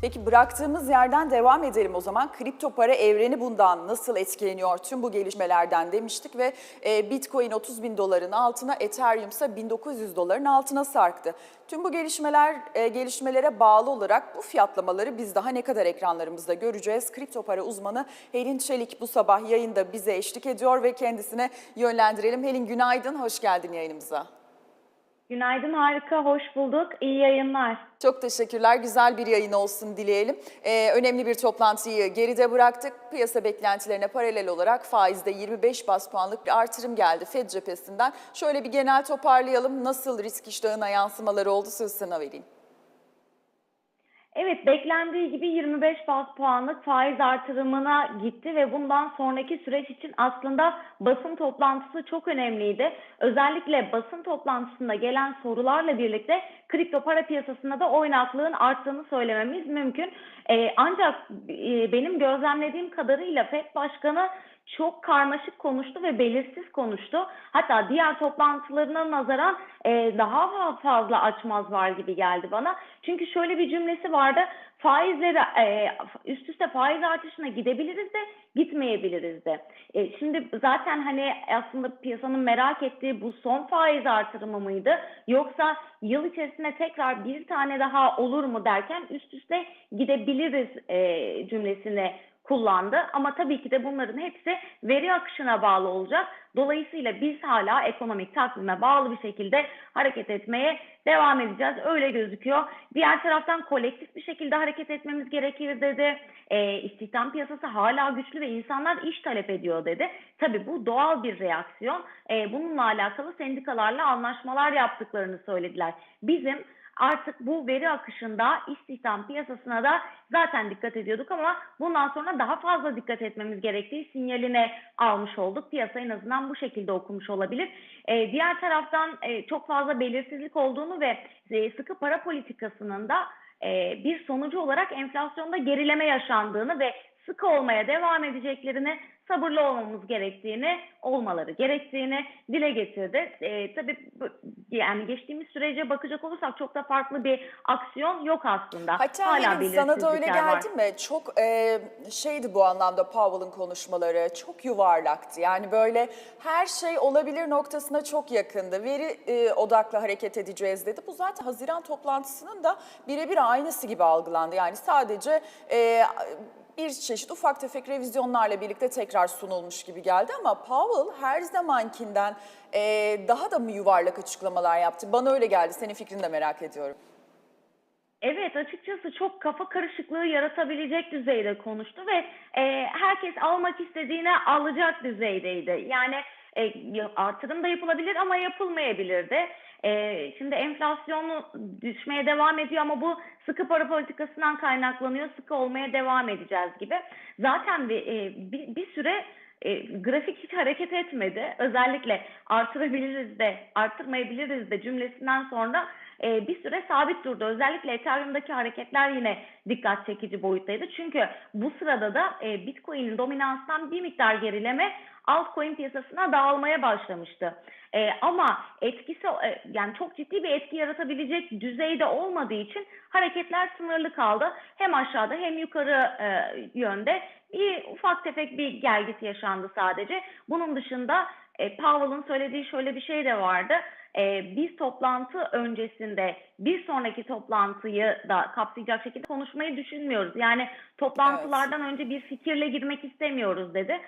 Peki bıraktığımız yerden devam edelim o zaman. Kripto para evreni bundan nasıl etkileniyor tüm bu gelişmelerden demiştik ve e, Bitcoin 30 bin doların altına, Ethereum ise 1900 doların altına sarktı. Tüm bu gelişmeler e, gelişmelere bağlı olarak bu fiyatlamaları biz daha ne kadar ekranlarımızda göreceğiz? Kripto para uzmanı Helin Çelik bu sabah yayında bize eşlik ediyor ve kendisine yönlendirelim. Helin günaydın, hoş geldin yayınımıza. Günaydın, harika, hoş bulduk. İyi yayınlar. Çok teşekkürler. Güzel bir yayın olsun dileyelim. Ee, önemli bir toplantıyı geride bıraktık. Piyasa beklentilerine paralel olarak faizde 25 bas puanlık bir artırım geldi Fed cephesinden. Şöyle bir genel toparlayalım. Nasıl risk iştahına yansımaları oldu söz sana vereyim. Evet, beklendiği gibi 25 bas puanlık faiz artırımına gitti ve bundan sonraki süreç için aslında basın toplantısı çok önemliydi. Özellikle basın toplantısında gelen sorularla birlikte kripto para piyasasında da oynaklığın arttığını söylememiz mümkün. Ee, ancak e, benim gözlemlediğim kadarıyla FED Başkanı çok karmaşık konuştu ve belirsiz konuştu. Hatta diğer toplantılarına nazaran e, daha fazla açmaz var gibi geldi bana. Çünkü şöyle bir cümlesi vardı. Faizleri e, üst üste faiz artışına gidebiliriz de gitmeyebiliriz de. E, şimdi zaten hani aslında piyasanın merak ettiği bu son faiz artırımı mıydı? Yoksa yıl içerisinde tekrar bir tane daha olur mu derken üst üste gidebiliriz e, cümlesini kullandı. Ama tabii ki de bunların hepsi veri akışına bağlı olacak. Dolayısıyla biz hala ekonomik takvime bağlı bir şekilde hareket etmeye devam edeceğiz. Öyle gözüküyor. Diğer taraftan kolektif bir şekilde hareket etmemiz gerekir dedi. E, istihdam piyasası hala güçlü ve insanlar iş talep ediyor dedi. Tabii bu doğal bir reaksiyon. E, bununla alakalı sendikalarla anlaşmalar yaptıklarını söylediler. Bizim artık bu veri akışında istihdam piyasasına da zaten dikkat ediyorduk ama bundan sonra daha fazla dikkat etmemiz gerektiği sinyaline almış olduk. Piyasa en azından bu şekilde okumuş olabilir. Ee, diğer taraftan e, çok fazla belirsizlik olduğunu ve e, sıkı para politikasının da e, bir sonucu olarak enflasyonda gerileme yaşandığını ve sıkı olmaya devam edeceklerini sabırlı olmamız gerektiğini, olmaları gerektiğini dile getirdi. E, tabii yani geçtiğimiz sürece bakacak olursak çok da farklı bir aksiyon yok aslında. Hatta Hala benim sana da öyle belirsizlikler var. geldi mi? Çok e, şeydi bu anlamda Powell'ın konuşmaları, çok yuvarlaktı. Yani böyle her şey olabilir noktasına çok yakındı. Veri e, odaklı hareket edeceğiz dedi. Bu zaten Haziran toplantısının da birebir aynısı gibi algılandı. Yani sadece e, bir çeşit ufak tefek revizyonlarla birlikte tekrar sunulmuş gibi geldi ama Powell her zamankinden e, daha da mı yuvarlak açıklamalar yaptı? Bana öyle geldi. Senin fikrini de merak ediyorum. Evet açıkçası çok kafa karışıklığı yaratabilecek düzeyde konuştu ve e, herkes almak istediğine alacak düzeydeydi. Yani e, artırım da yapılabilir ama yapılmayabilir de. E, şimdi enflasyonu düşmeye devam ediyor ama bu sıkı para politikasından kaynaklanıyor. Sıkı olmaya devam edeceğiz gibi. Zaten bir, e, bir, bir süre e, grafik hiç hareket etmedi. Özellikle artırabiliriz de arttırmayabiliriz de cümlesinden sonra e, bir süre sabit durdu. Özellikle Ethereum'daki hareketler yine dikkat çekici boyuttaydı. Çünkü bu sırada da e, Bitcoin'in dominanstan bir miktar gerileme altcoin piyasasına dağılmaya başlamıştı. E, ama etkisi e, yani çok ciddi bir etki yaratabilecek düzeyde olmadığı için hareketler sınırlı kaldı. Hem aşağıda hem yukarı e, yönde bir ufak tefek bir gelgit yaşandı sadece. Bunun dışında e, Powell'ın söylediği şöyle bir şey de vardı. E, biz toplantı öncesinde bir sonraki toplantıyı da kapsayacak şekilde konuşmayı düşünmüyoruz. Yani toplantılardan evet. önce bir fikirle girmek istemiyoruz dedi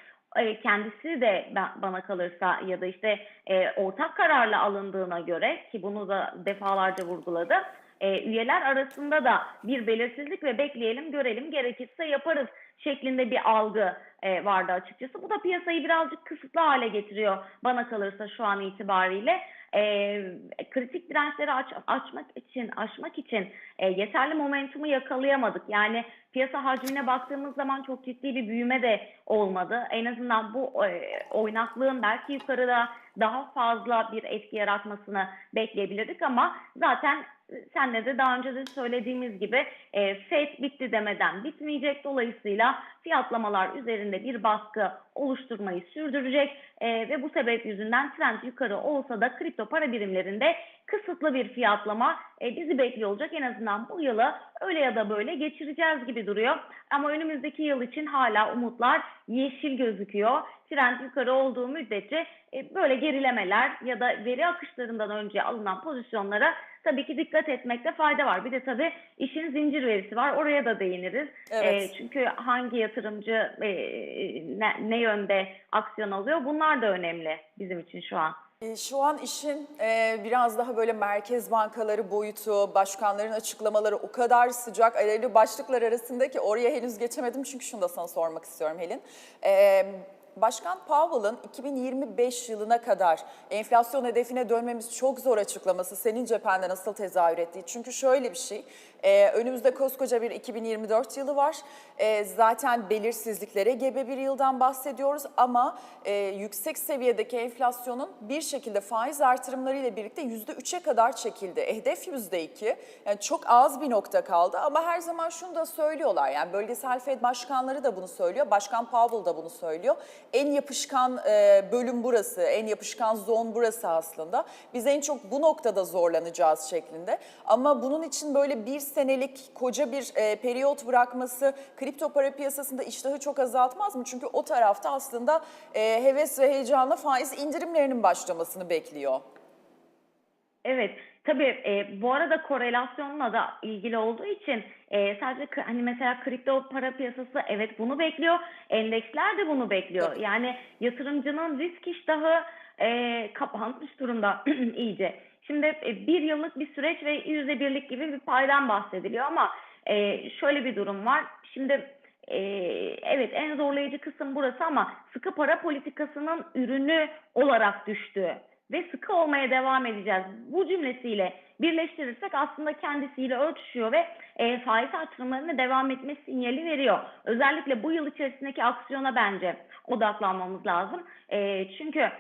kendisi de bana kalırsa ya da işte e, ortak kararla alındığına göre ki bunu da defalarca vurguladı. E, üyeler arasında da bir belirsizlik ve bekleyelim görelim gerekirse yaparız şeklinde bir algı e, vardı açıkçası. Bu da piyasayı birazcık kısıtlı hale getiriyor bana kalırsa şu an itibariyle. E, kritik dirençleri aç, açmak için, aşmak için e, yeterli momentumu yakalayamadık. Yani piyasa hacmine baktığımız zaman çok ciddi bir büyüme de olmadı. En azından bu e, oynaklığın belki yukarıda daha fazla bir etki yaratmasını bekleyebilirdik ama zaten senle de daha önce de söylediğimiz gibi e, FED bitti demeden bitmeyecek. Dolayısıyla fiyatlamalar üzerinde bir baskı oluşturmayı sürdürecek e, ve bu sebep yüzünden trend yukarı olsa da kripto para birimlerinde kısıtlı bir fiyatlama e, bizi bekliyor olacak. En azından bu yılı öyle ya da böyle geçireceğiz gibi duruyor. Ama önümüzdeki yıl için hala umutlar yeşil gözüküyor. Trend yukarı olduğu müddetçe e, böyle gerilemeler ya da veri akışlarından önce alınan pozisyonlara tabii ki dikkat etmekte fayda var. Bir de tabii işin zincir verisi var. Oraya da değiniriz. Evet. E, çünkü hangi yatırımcı e, ne, ne yönde aksiyon alıyor bunlar da önemli bizim için şu an. E, Şu an işin e, biraz daha böyle merkez bankaları boyutu, başkanların açıklamaları o kadar sıcak alevli başlıklar arasında ki oraya henüz geçemedim çünkü şunu da sana sormak istiyorum Helin. Başkan Powell'ın 2025 yılına kadar enflasyon hedefine dönmemiz çok zor açıklaması senin cephende nasıl tezahür ettiği. Çünkü şöyle bir şey, e, önümüzde koskoca bir 2024 yılı var. E, zaten belirsizliklere gebe bir yıldan bahsediyoruz ama e, yüksek seviyedeki enflasyonun bir şekilde faiz artırımlarıyla birlikte %3'e kadar çekildi. Hedef %2. Yani çok az bir nokta kaldı ama her zaman şunu da söylüyorlar. Yani bölgesel Fed başkanları da bunu söylüyor. Başkan Powell da bunu söylüyor. En yapışkan e, bölüm burası, en yapışkan zon burası aslında. Biz en çok bu noktada zorlanacağız şeklinde. Ama bunun için böyle bir senelik koca bir e, periyot bırakması kripto para piyasasında iştahı çok azaltmaz mı? Çünkü o tarafta aslında e, heves ve heyecanla faiz indirimlerinin başlamasını bekliyor. Evet, tabii e, bu arada korelasyonla da ilgili olduğu için e, sadece hani mesela kripto para piyasası evet bunu bekliyor, endeksler de bunu bekliyor. Yani yatırımcının risk iştahı e, kapanmış durumda iyice. Şimdi e, bir yıllık bir süreç ve yüzde birlik gibi bir paydan bahsediliyor ama e, şöyle bir durum var. Şimdi ee, evet en zorlayıcı kısım burası ama sıkı para politikasının ürünü olarak düştü ve sıkı olmaya devam edeceğiz. Bu cümlesiyle birleştirirsek aslında kendisiyle örtüşüyor ve e, faiz artırımlarına devam etme sinyali veriyor. Özellikle bu yıl içerisindeki aksiyona bence odaklanmamız lazım. E, çünkü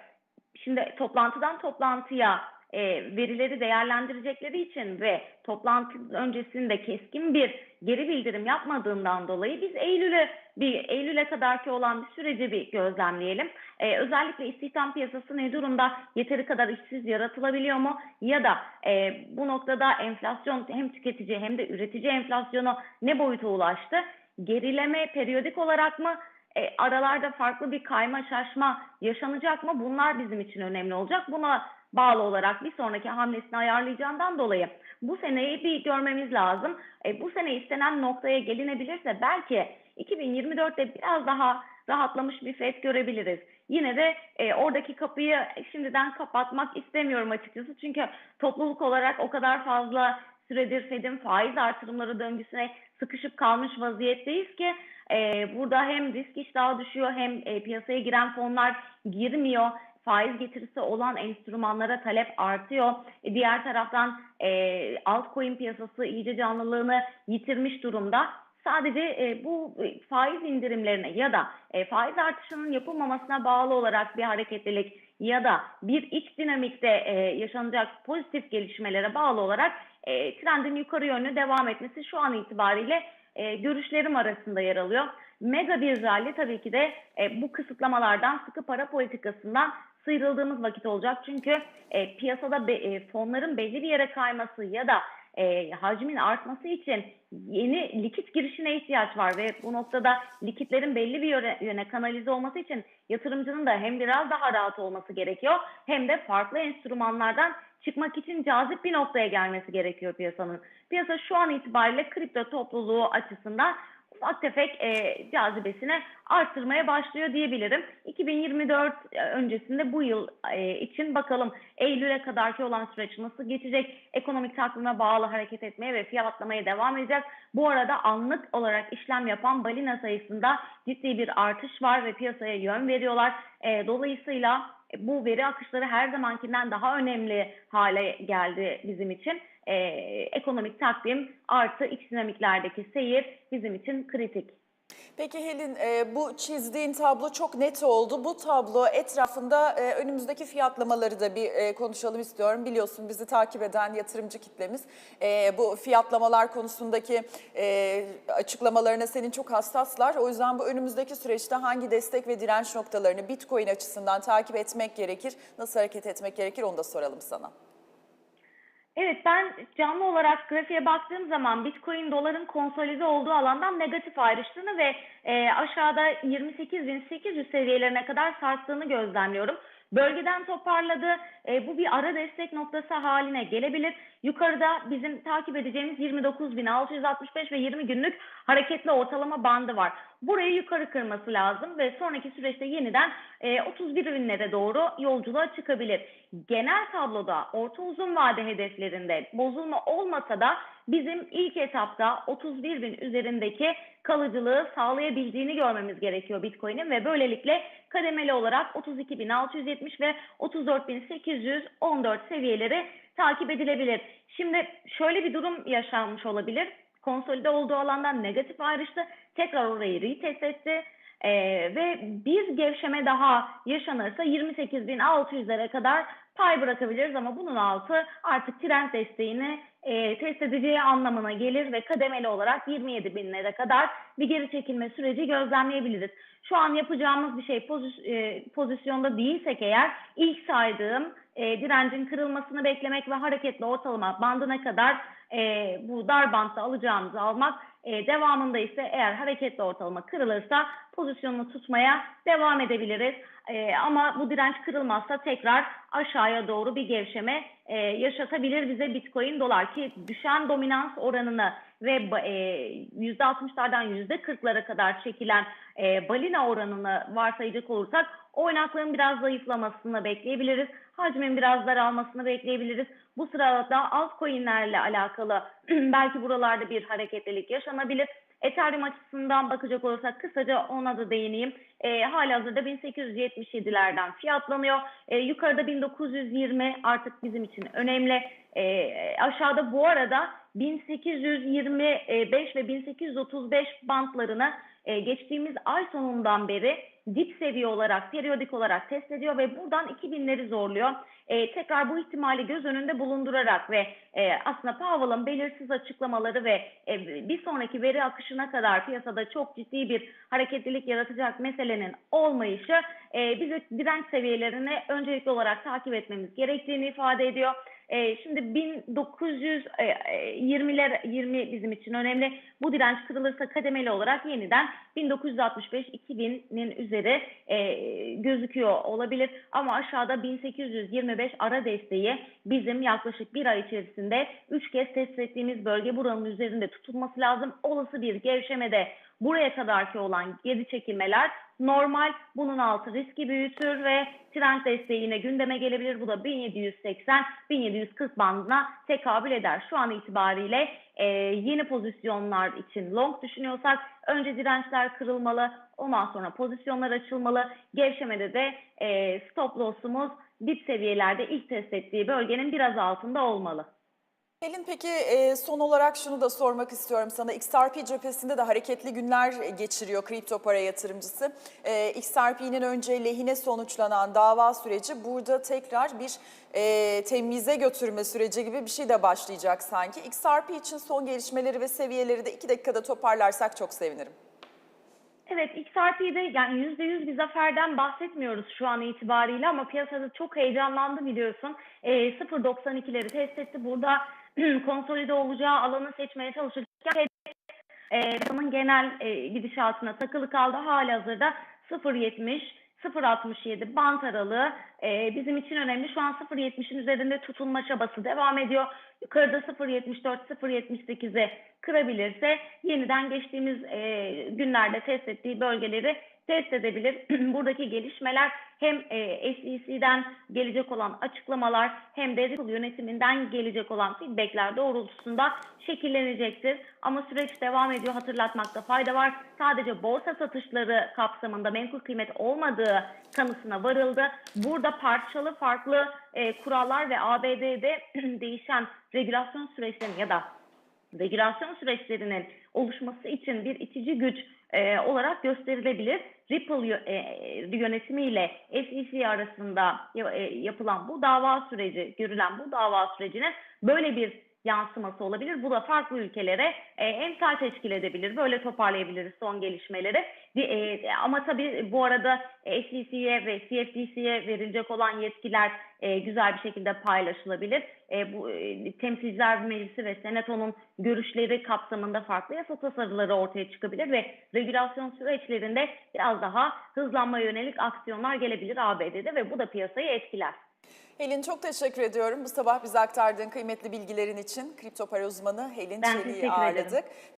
Şimdi toplantıdan toplantıya e, verileri değerlendirecekleri için ve toplantı öncesinde keskin bir geri bildirim yapmadığından dolayı biz Eylül'e bir Eylül'e kadarki olan bir süreci bir gözlemleyelim. E, özellikle istihdam piyasası ne durumda? Yeteri kadar işsiz yaratılabiliyor mu? Ya da e, bu noktada enflasyon hem tüketici hem de üretici enflasyonu ne boyuta ulaştı? Gerileme periyodik olarak mı? E, aralarda farklı bir kayma şaşma yaşanacak mı? Bunlar bizim için önemli olacak. Buna bağlı olarak bir sonraki hamlesini ayarlayacağından dolayı bu seneyi bir görmemiz lazım. E, bu sene istenen noktaya gelinebilirse belki 2024'te biraz daha rahatlamış bir FED görebiliriz. Yine de e, oradaki kapıyı şimdiden kapatmak istemiyorum açıkçası. Çünkü topluluk olarak o kadar fazla süredir Fed'in faiz artırımları döngüsüne sıkışıp kalmış vaziyetteyiz ki e, burada hem risk iştahı düşüyor hem e, piyasaya giren fonlar girmiyor. Faiz getirisi olan enstrümanlara talep artıyor. E, diğer taraftan e, altcoin piyasası iyice canlılığını yitirmiş durumda. Sadece e, bu faiz indirimlerine ya da e, faiz artışının yapılmamasına bağlı olarak bir hareketlilik ya da bir iç dinamikte e, yaşanacak pozitif gelişmelere bağlı olarak e, trendin yukarı yönlü devam etmesi şu an itibariyle e, görüşlerim arasında yer alıyor. Mega bir rally tabii ki de e, bu kısıtlamalardan, sıkı para politikasından sıyrıldığımız vakit olacak. Çünkü e, piyasada be, e, fonların belli bir yere kayması ya da e, hacmin artması için yeni likit girişine ihtiyaç var ve bu noktada likitlerin belli bir yöne, yöne kanalize olması için yatırımcının da hem biraz daha rahat olması gerekiyor hem de farklı enstrümanlardan çıkmak için cazip bir noktaya gelmesi gerekiyor piyasanın. Piyasa şu an itibariyle kripto topluluğu açısından ufak tefek e, cazibesini arttırmaya başlıyor diyebilirim. 2024 öncesinde bu yıl e, için bakalım Eylül'e kadarki olan süreç nasıl geçecek? Ekonomik takvime bağlı hareket etmeye ve fiyatlamaya devam edeceğiz. Bu arada anlık olarak işlem yapan balina sayısında ciddi bir artış var ve piyasaya yön veriyorlar. E, dolayısıyla bu veri akışları her zamankinden daha önemli hale geldi bizim için. Ee, ekonomik takvim artı iç dinamiklerdeki seyir bizim için kritik. Peki Helin e, bu çizdiğin tablo çok net oldu. Bu tablo etrafında e, önümüzdeki fiyatlamaları da bir e, konuşalım istiyorum. Biliyorsun bizi takip eden yatırımcı kitlemiz e, bu fiyatlamalar konusundaki e, açıklamalarına senin çok hassaslar. O yüzden bu önümüzdeki süreçte hangi destek ve direnç noktalarını Bitcoin açısından takip etmek gerekir, nasıl hareket etmek gerekir onu da soralım sana. Evet ben canlı olarak grafiğe baktığım zaman Bitcoin doların konsolide olduğu alandan negatif ayrıştığını ve e, aşağıda 28.800 seviyelerine kadar sarstığını gözlemliyorum. Bölgeden toparladı. E, bu bir ara destek noktası haline gelebilir. Yukarıda bizim takip edeceğimiz 29.665 ve 20 günlük hareketli ortalama bandı var. Burayı yukarı kırması lazım ve sonraki süreçte yeniden e, 31 binlere doğru yolculuğa çıkabilir. Genel tabloda orta uzun vade hedeflerinde bozulma olmasa da bizim ilk etapta 31 bin üzerindeki kalıcılığı sağlayabildiğini görmemiz gerekiyor Bitcoin'in ve böylelikle kademeli olarak 32.670 ve 34.814 seviyeleri takip edilebilir. Şimdi şöyle bir durum yaşanmış olabilir. Konsolide olduğu alandan negatif ayrıştı. Tekrar orayı retest etti. Ee, ve bir gevşeme daha yaşanırsa 28.600'lere kadar pay bırakabiliriz ama bunun altı artık trend desteğini e, test edeceği anlamına gelir ve kademeli olarak 27 binlere kadar bir geri çekilme süreci gözlemleyebiliriz. Şu an yapacağımız bir şey pozis- e, pozisyonda değilsek eğer ilk saydığım e, direncin kırılmasını beklemek ve hareketli ortalama bandına kadar e, bu dar bantta alacağımızı almak e, devamında ise eğer hareketli ortalama kırılırsa pozisyonunu tutmaya devam edebiliriz. E, ama bu direnç kırılmazsa tekrar aşağıya doğru bir gevşeme e, yaşatabilir bize Bitcoin dolar ki düşen dominans oranını ve e, %60'lardan %40'lara kadar çekilen e, balina oranını varsayacak olursak oynaklığın biraz zayıflamasını bekleyebiliriz. Hacmin biraz daralmasını bekleyebiliriz. Bu sırada altcoin'lerle alakalı belki buralarda bir hareketlilik yaşanabilir. Ethereum açısından bakacak olursak kısaca ona da değineyim. E, halihazırda 1877'lerden fiyatlanıyor. E, yukarıda 1920 artık bizim için önemli. E, aşağıda bu arada 1825 ve 1835 bantlarını e, geçtiğimiz ay sonundan beri dip seviye olarak, periyodik olarak test ediyor ve buradan 2000'leri zorluyor. E, tekrar bu ihtimali göz önünde bulundurarak ve e, aslında Powell'ın belirsiz açıklamaları ve e, bir sonraki veri akışına kadar piyasada çok ciddi bir hareketlilik yaratacak meselenin olmayışı e, bize direnç seviyelerini öncelikli olarak takip etmemiz gerektiğini ifade ediyor. E, şimdi 1920'ler 20 bizim için önemli. Bu direnç kırılırsa kademeli olarak yeniden 1965-2000'nin üzeri e, gözüküyor olabilir. Ama aşağıda 1825 ara desteği bizim yaklaşık bir ay içerisinde 3 kez test ettiğimiz bölge buranın üzerinde tutulması lazım. Olası bir gevşemede buraya kadarki olan geri çekilmeler normal. Bunun altı riski büyütür ve trend desteği yine gündeme gelebilir. Bu da 1780-1740 bandına tekabül eder. Şu an itibariyle e, yeni pozisyonlar için long düşünüyorsak önce dirençler kırılmalı. Ondan sonra pozisyonlar açılmalı. Gevşemede de e, stop loss'umuz dip seviyelerde ilk test ettiği bölgenin biraz altında olmalı. Pelin peki son olarak şunu da sormak istiyorum sana. XRP cephesinde de hareketli günler geçiriyor kripto para yatırımcısı. XRP'nin önce lehine sonuçlanan dava süreci burada tekrar bir temize götürme süreci gibi bir şey de başlayacak sanki. XRP için son gelişmeleri ve seviyeleri de iki dakikada toparlarsak çok sevinirim. Evet XRP'de yani %100 bir zaferden bahsetmiyoruz şu an itibariyle ama piyasada çok heyecanlandı biliyorsun. E, 0.92'leri test etti. Burada konsolide olacağı alanı seçmeye çalışırken e, bunun genel e, gidişatına takılı kaldı. Hali hazırda 0.70 0.67 bant aralığı e, bizim için önemli. Şu an 0.70'in üzerinde tutulma çabası devam ediyor. Yukarıda 0.74, 0.78'e kırabilirse yeniden geçtiğimiz e, günlerde test ettiği bölgeleri test edebilir. Buradaki gelişmeler hem e, SEC'den gelecek olan açıklamalar hem de Ripple yönetiminden gelecek olan feedbackler doğrultusunda şekillenecektir. Ama süreç devam ediyor. Hatırlatmakta fayda var. Sadece borsa satışları kapsamında menkul kıymet olmadığı kanısına varıldı. Burada parçalı farklı e, kurallar ve ABD'de değişen regülasyon süreçlerinin ya da regülasyon süreçlerinin oluşması için bir itici güç e, olarak gösterilebilir. Ripple e, yönetimiyle SEC arasında e, yapılan bu dava süreci, görülen bu dava sürecinin böyle bir yansıması olabilir. Bu da farklı ülkelere e, emsal teşkil edebilir. Böyle toparlayabiliriz son gelişmeleri. Di- e, ama tabii bu arada SEC'ye ve CFTC'ye verilecek olan yetkiler e, güzel bir şekilde paylaşılabilir. E, bu e, Temsilciler Meclisi ve Senato'nun görüşleri kapsamında farklı yasa tasarıları ortaya çıkabilir ve regülasyon süreçlerinde biraz daha hızlanma yönelik aksiyonlar gelebilir ABD'de ve bu da piyasayı etkiler. Helin çok teşekkür ediyorum. Bu sabah bize aktardığın kıymetli bilgilerin için kripto para uzmanı Helin Çelik'i teşekkür ederim. ağırladık.